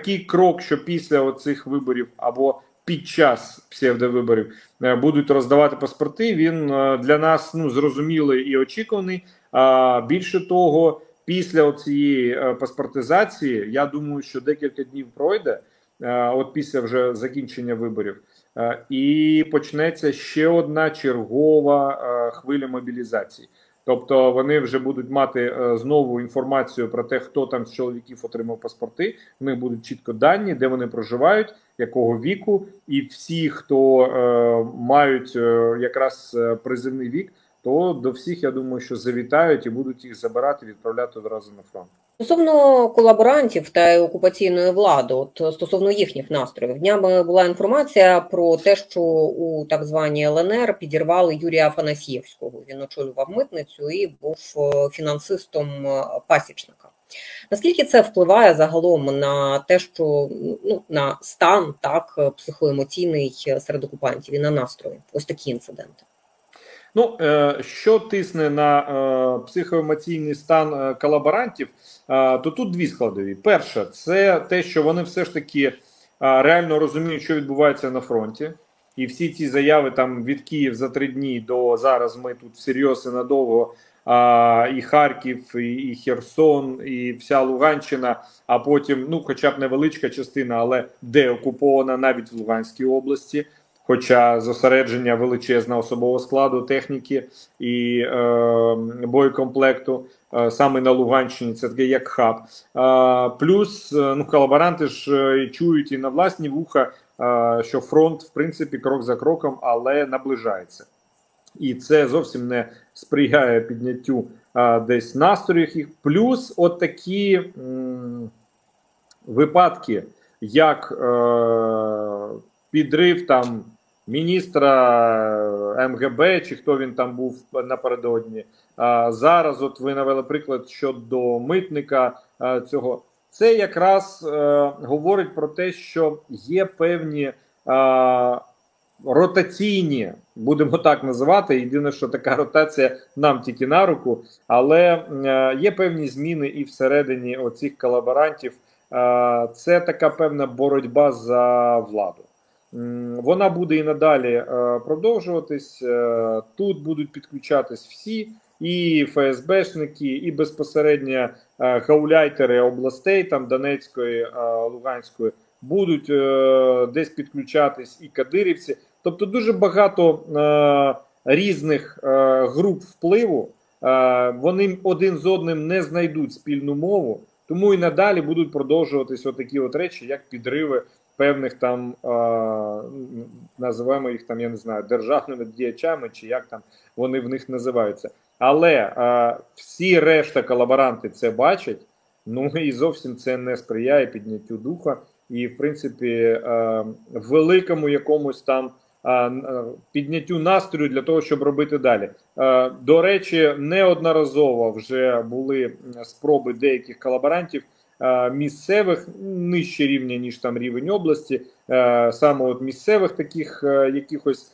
такий крок, що після оцих виборів або під час псевдовиборів е, будуть роздавати паспорти. Він е, для нас ну зрозумілий і очікуваний. А більше того, після цієї е, паспортизації, я думаю, що декілька днів пройде, от після вже закінчення виборів, і почнеться ще одна чергова хвиля мобілізації. Тобто вони вже будуть мати е, знову інформацію про те, хто там з чоловіків отримав паспорти. В них будуть чітко дані, де вони проживають, якого віку, і всі, хто е, мають е, якраз е, призивний вік, то до всіх я думаю, що завітають і будуть їх забирати, відправляти одразу на фронт. Стосовно колаборантів та окупаційної влади, от стосовно їхніх настроїв, днями була інформація про те, що у так званій ЛНР підірвали Юрія Афанасьєвського. Він очолював митницю і був е, фінансистом е, пасічника. Наскільки це впливає загалом на те, що ну на стан так психоемоційний серед окупантів і на настрої? Ось такі інциденти. Ну, е, що тисне на е, психоемоційний стан е, колаборантів, то тут дві складові. Перша, це те, що вони все ж таки реально розуміють, що відбувається на фронті, і всі ці заяви там від Київ за три дні до зараз ми тут всерйоз і надовго. І Харків, і Херсон, і вся Луганщина, а потім, ну, хоча б невеличка частина, але де окупована навіть в Луганській області. Хоча зосередження величезного особового складу техніки і е, боєкомплекту е, саме на Луганщині, це таке як хаб. Е, плюс е, ну колаборанти ж е, чують і на власні вуха, е, що фронт, в принципі, крок за кроком, але наближається. І це зовсім не сприяє підняттю е, десь настроїв їх. Плюс от такі м, випадки, як е, підрив там міністра е, МГБ, чи хто він там був напередодні. А зараз, от ви навели приклад щодо митника а, цього, це якраз е, говорить про те, що є певні. Е, Ротаційні, будемо так називати. Єдине, що така ротація нам тільки на руку, але е, є певні зміни і всередині оцих колаборантів. Е, це така певна боротьба за владу. Вона буде і надалі е, продовжуватись. Е, тут будуть підключатись всі, і ФСБшники, і безпосередньо е, гауляйтери областей, там Донецької, Луганської, будуть десь підключатись і кадирівці. Тобто дуже багато різних груп впливу. Вони один з одним не знайдуть спільну мову, тому і надалі будуть продовжуватись отакі от речі, як підриви певних там називаємо їх там, я не знаю, державними діячами чи як там вони в них називаються. Але всі решта колаборанти це бачать. Ну і зовсім це не сприяє підняттю духа, і в принципі великому якомусь там підняттю настрою для того, щоб робити далі. До речі, неодноразово вже були спроби деяких колаборантів. Місцевих нижче рівня, ніж там рівень області, саме от місцевих таких якихось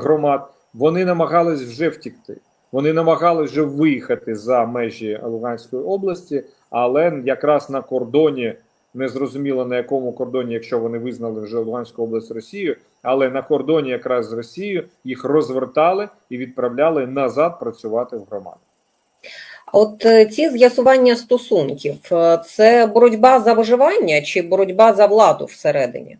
громад, вони намагались вже втікти. Вони намагались вже виїхати за межі Луганської області, але якраз на кордоні. Не зрозуміло на якому кордоні, якщо вони визнали вже Луганську область Росією, але на кордоні якраз з Росією їх розвертали і відправляли назад працювати в громаду. От е, ці з'ясування стосунків е, це боротьба за виживання чи боротьба за владу всередині?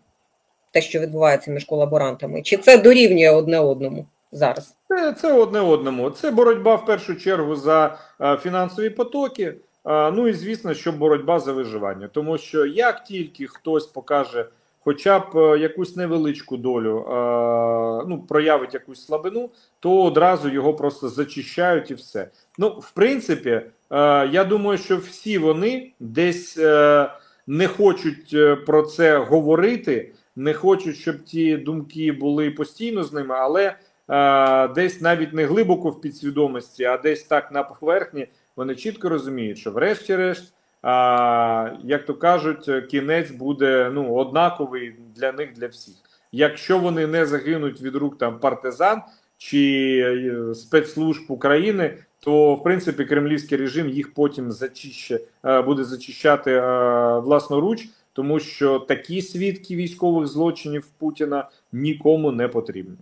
Те, що відбувається між колаборантами, чи це дорівнює одне одному зараз? Це це одне одному. Це боротьба в першу чергу за е, фінансові потоки. Ну і звісно, що боротьба за виживання, тому що як тільки хтось покаже хоча б е, якусь невеличку долю е, ну, проявить якусь слабину, то одразу його просто зачищають і все. Ну, в принципі, е, я думаю, що всі вони десь не хочуть про це говорити, не хочуть, щоб ті думки були постійно з ними, але десь навіть не глибоко в підсвідомості, а десь так на поверхні вони чітко розуміють, що, врешті-решт а, як то кажуть, кінець буде ну, однаковий для них, для всіх. Якщо вони не загинуть від рук там партизан чи е, спецслужб України, то в принципі кремлівський режим їх потім зачище буде зачищати власноруч, тому що такі свідки військових злочинів Путіна нікому не потрібні.